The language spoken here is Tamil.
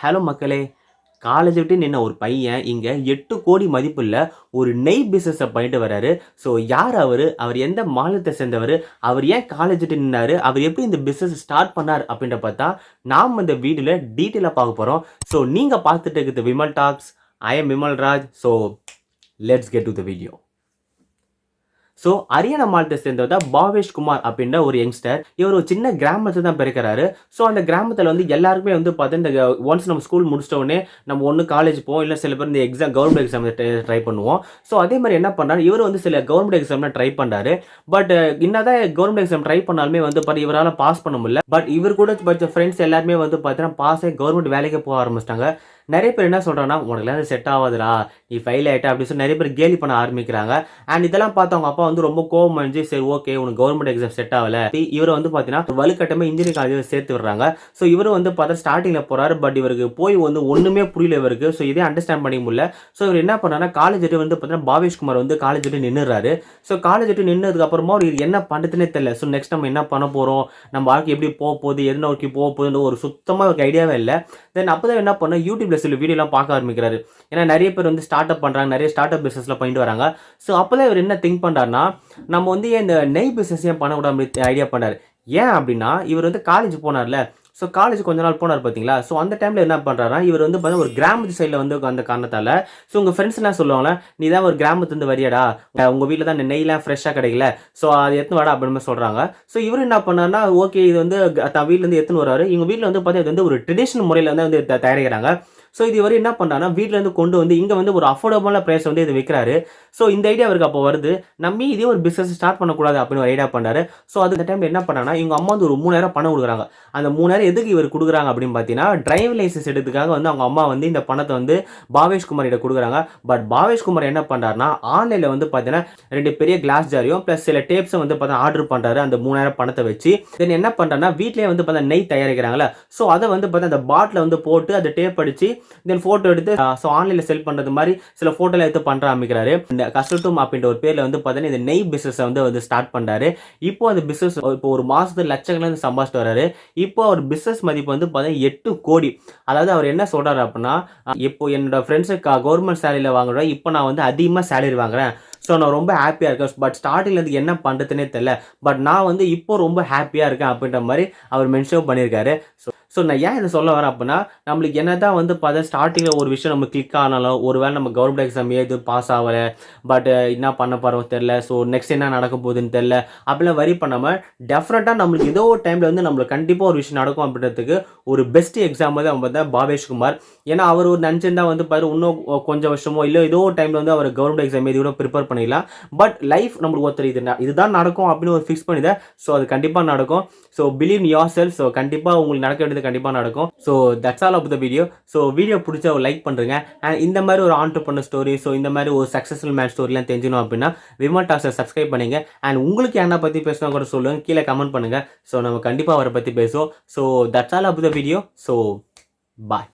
ஹலோ மக்களே. காலேஜ் விட்டு நின்ன ஒரு பையன் இங்கே எட்டு கோடி மதிப்புள்ள ஒரு நெய் பிஸ்னஸை பண்ணிட்டு வராரு ஸோ யார் அவர்? அவர் எந்த மாநிலத்தை சேர்ந்தவர்? அவர் ஏன் காலேஜ் விட்டு நின்னார்? அவர் எப்படி இந்த பிஸ்னஸ் ஸ்டார்ட் பண்ணார் அப்படின்ற பார்த்தா நாம் இந்த வீடியோவில் டீட்டெயிலாக பார்க்க போகிறோம் ஸோ நீங்கள் பார்த்துட்டு இருக்கிறது Vimal talks I am Vimal Raj. So let's get to the video so Haryana மாநிலத்தை சேர்ந்தவர் தான் பாவேஷ் குமார் அப்படின்ற ஒரு யங்ஸ்டர் இவர் ஒரு சின்ன கிராமத்தில் தான் பிறக்கிறாரு. ஸோ அந்த கிராமத்தில் வந்து எல்லாருக்குமே வந்து பார்த்தீங்கன்னா இந்த ஒன்ஸ் நம்ம ஸ்கூல் முடிச்சிட்ட உடனே நம்ம ஒன்று காலேஜ் போவோம் இல்லை சில பேர் இந்த எக்ஸாம் கவர்மெண்ட் எக்ஸாம் ட்ரை பண்ணுவோம். ஸோ அதே மாதிரி என்ன பண்ணாரு இவர் வந்து சில கவர்மெண்ட் எக்ஸாம்லாம் ட்ரை பண்ணுறாரு பட் என்னதான் கவர்மெண்ட் எக்ஸாம் ட்ரை பண்ணாலுமே வந்து பாரு இவரால் பாஸ் பண்ண முடியல. பட் இவர் கூட பட்ச ஃப்ரெண்ட்ஸ் எல்லாருமே வந்து பார்த்தீங்கன்னா பாஸ் ஆகி கவர்மெண்ட் வேலைக்கு போக ஆரம்பிச்சிட்டாங்க. நிறைய பேர் என்ன சொல்கிறாங்கன்னா உனக்குலாம் அது செட் ஆகாதுடா நீ ஃபெயில் ஆகிட்ட அப்படின்னு சொல்லி நிறைய பேர் கேலி பண்ண ஆரம்பிக்கிறாங்க. அண்ட் இதெல்லாம் பார்த்து அவங்க அப்பா வந்து ரொம்ப கோவம் அணிஞ்சு சரி ஓகே உனக்கு கவர்மெண்ட் எக்ஸாம் செட் ஆகலை. இவரை வந்து பார்த்தீங்கன்னா வலுக்கட்டமாக இன்ஜினியரிங் காலேஜில் சேர்த்து விடுறாங்க. ஸோ இவரும் வந்து பார்த்தா ஸ்டார்டிங்கில் போகிறாரு பட் இவருக்கு போய் வந்து ஒன்றுமே புரியல இவருக்கு. ஸோ இதே அண்டர்ஸ்டாண்ட் பண்ணிக்க முடியல. ஸோ இவர் என்ன பண்ணுறாருன்னா காலேஜ் வந்து பார்த்தீங்கன்னா பாவேஷ்குமார் வந்து காலேஜ் விட்டு நின்றுறாரு ஸோ காலேஜ் விட்டு நின்னதுக்கு அப்புறமா அவர் என்ன பண்ணுறதுனே தெரியல. ஸோ நெக்ஸ்ட் நம்ம என்ன பண்ண போகிறோம் நம்ம வாழ்க்கை எப்படி போக போகுது? எது நோக்கி போக போகுதுன்னு ஒரு சுத்தமாக ஒரு ஐடியாவே இல்லை. தென் அப்போ தான் என்ன பண்ண யூடியூப்ல சில வீடியோலாம் பார்க்க ஆரம்பிக்கிறாரு. ஏன்னா நிறைய பேர் வந்து ஸ்டார்ட் அப் பண்ணுறாங்க நிறைய ஸ்டார்ட் அப் பிஸ்னஸ்லாம் பண்ணிட்டு வராங்க. ஸோ அப்போ இவர் என்ன திங்க் பண்ணுறாருனா நம்ம வந்து ஏன் இந்த நெய் பிஸ்னஸ் ஏன் பண்ணக்கூடாது ஐடியா பண்ணார் ஏன் அப்படின்னா இவர் வந்து காலேஜ் போனார்ல. ஸோ காலேஜ் கொஞ்ச நாள் போனார் பார்த்தீங்களா ஸோ அந்த டைமில் என்ன பண்ணுறாருனா இவர் வந்து பார்த்தா ஒரு கிராமத்து சைடில் வந்து அந்த காரணத்தால் ஸோ உங்கள் ஃப்ரெண்ட்ஸ் என்ன சொல்லுவாங்களே நீ தான் ஒரு கிராமத்துலேருந்து வரியாடா? உங்கள் வீட்டில் தான் நெய்லாம் ஃப்ரெஷ்ஷாக கிடைக்கல. ஸோ அது எத்தனை வாடா அப்படின்னு சொல்கிறாங்க ஸோ இவர் என்ன பண்ணார்னா ஓகே இது வந்து தான் வீட்டிலேருந்து எடுத்துன்னு வராரு இவங்க வீட்டில் வந்து பார்த்தா இது வந்து ஒரு ட்ரெடிஷனல் முறையில் வந்து வந்து தயாரிக்கிறாங்க. ஸோ இது வரை என்ன பண்ணுறாருன்னா வீட்டிலேருந்து கொண்டு வந்து இங்கே வந்து ஒரு அஃபோர்டபுளான ப்ரைஸ் வந்து இது விற்கிறாரு ஸோ இந்த ஐடியா அவருக்கு அப்போ வருது. நம்ம இதே ஒரு பிஸ்னஸ் ஸ்டார்ட் பண்ணக்கூடாது அப்படின்னு ஒரு ஐடியா பண்ணாரு ஸோ அது அந்த டைமில் என்ன பண்ணானா இவங்க அம்மா வந்து ஒரு மூணாயிரம் பணம் கொடுக்குறாங்க. அந்த மூணாயிரம் எதுக்கு இவர் கொடுக்குறாங்க அப்படின்னு பார்த்தீங்கன்னா டிரைவிங் லைசன்ஸ் எடுத்துக்காக வந்து அவங்க அம்மா வந்து இந்த பணத்தை வந்து பாவேஷ் குமாரிட்ட கொடுக்குறாங்க. பட் பாவேஷ்குமார் என்ன பண்ணுறாருனா ஆன்லைனில் வந்து பார்த்தீங்கன்னா ரெண்டு பெரிய கிளாஸ் ஜாரியும் ப்ளஸ் சில டேப்ஸை வந்து பார்த்தா ஆர்டர் பண்ணுறாரு அந்த மூணாயிரம் பணத்தை வச்சு. தென் என்ன பண்ணுறாருனா வீட்டிலேயே வந்து பார்த்தா நெய் தயாரிக்கிறாங்களே ஸோ அதை வந்து பார்த்தா அந்த பாட்டில் வந்து போட்டு அந்த டேப் அடித்து தென் ஃபோட்டோ எடுத்து ஸோ ஆன்லைனில் செல் பண்ணுறது மாதிரி சில ஃபோட்டோலாம் எடுத்து பண்ணுற ஆரம்பிக்கிறாரு. இந்த கஸ்டட்டும் அப்படின்ற ஒரு பேரில் வந்து பார்த்தீங்கன்னா இந்த நெய் பிஸ்னஸை வந்து வந்து ஸ்டார்ட் பண்ணுறாரு இப்போ அந்த பிஸ்னஸ் இப்போ ஒரு மாதத்துக்கு லட்சக்கணக்கில் சம்பாதிச்சிட்டு வராரு இப்போ அவர் பிஸ்னஸ் மதிப்பு வந்து பார்த்தீங்கன்னா எட்டு கோடி. அதாவது அவர் என்ன சொல்கிறாரு அப்படின்னா இப்போ என்னோட ஃப்ரெண்ட்ஸு கவர்மெண்ட் சேலரியில் வாங்குறேன் இப்போ நான் வந்து அதிகமாக சேலரி வாங்குறேன். ஸோ நான் ரொம்ப ஹாப்பியாக இருக்கேன். பட் ஸ்டார்டிங்லேருந்து என்ன பண்ணுறதுனே தெரில பட் நான் வந்து இப்போ ரொம்ப ஹாப்பியாக இருக்கேன் அப்படின்ற மாதிரி அவர் மென்ஷன் பண்ணியிருக்காரு. ஸோ ஸோ நான் ஏன் இதை சொல்ல வரேன் அப்படின்னா நம்மளுக்கு என்ன தான் வந்து பார்த்தா ஸ்டார்டிங்கில் ஒரு விஷயம் நம்ம கிளிக் ஆனாலும் ஒரு வேளை நம்ம கவர்மெண்ட் எக்ஸாம் ஏது பாஸ் ஆகலை பட் என்ன பண்ண போகிறோம் தெரில ஸோ நெக்ஸ்ட் என்ன நடக்க போகுதுன்னு தெரில அப்படிலாம் வரி பண்ணாமல் டெஃபினட்டாக நம்மளுக்கு ஏதோ ஒரு டைமில் வந்து நம்மளுக்கு கண்டிப்பாக ஒரு விஷயம் நடக்கும் அப்படின்றதுக்கு ஒரு பெஸ்ட் எக்ஸாம்பிள் தான் பார்த்தா பாவேஷ் குமார். ஏன்னா அவர் ஒரு நினச்சிருந்தா வந்து பாரு இன்னும் கொஞ்சம் வருஷமோ இல்லை ஏதோ ஒரு டைமில் வந்து அவர் கவர்மெண்ட் எக்ஸாம் எது கூட ப்ரிப்பேர் பண்ணிடலாம். பட் லைஃப் நம்மளுக்கு ஒருத்தர் இது இதுதான் நடக்கும் அப்படின்னு ஒரு ஃபிக்ஸ் பண்ணிதான் ஸோ அது கண்டிப்பாக நடக்கும். So believe yourself so கண்டிப்பாக உங்களுக்கு நடக்க வேண்டியது கண்டிப்பாக நடக்கும். So that's all of the video so video பிடிச்ச ஒரு லைக் பண்ணுறேங்க அண்ட் இந்த மாதிரி ஒரு ஆண்டர்பனர் ஸ்டோரி ஸோ இந்த மாதிரி ஒரு சக்ஸஸ்ஃபுல் மேன் ஸ்டோரிலாம் தெரிஞ்சணும் அப்படின்னா விமல் டாக்ஸை சப்ஸ்கிரைப் பண்ணுங்கள் அண்ட் உங்களுக்கு என்ன பற்றி பேசணும் கூட சொல்லுங்கள் கீழே கமெண்ட் பண்ணுங்க. ஸோ நம்ம கண்டிப்பாக அவரை பற்றி பேசுவோம். So that's all of the video so bye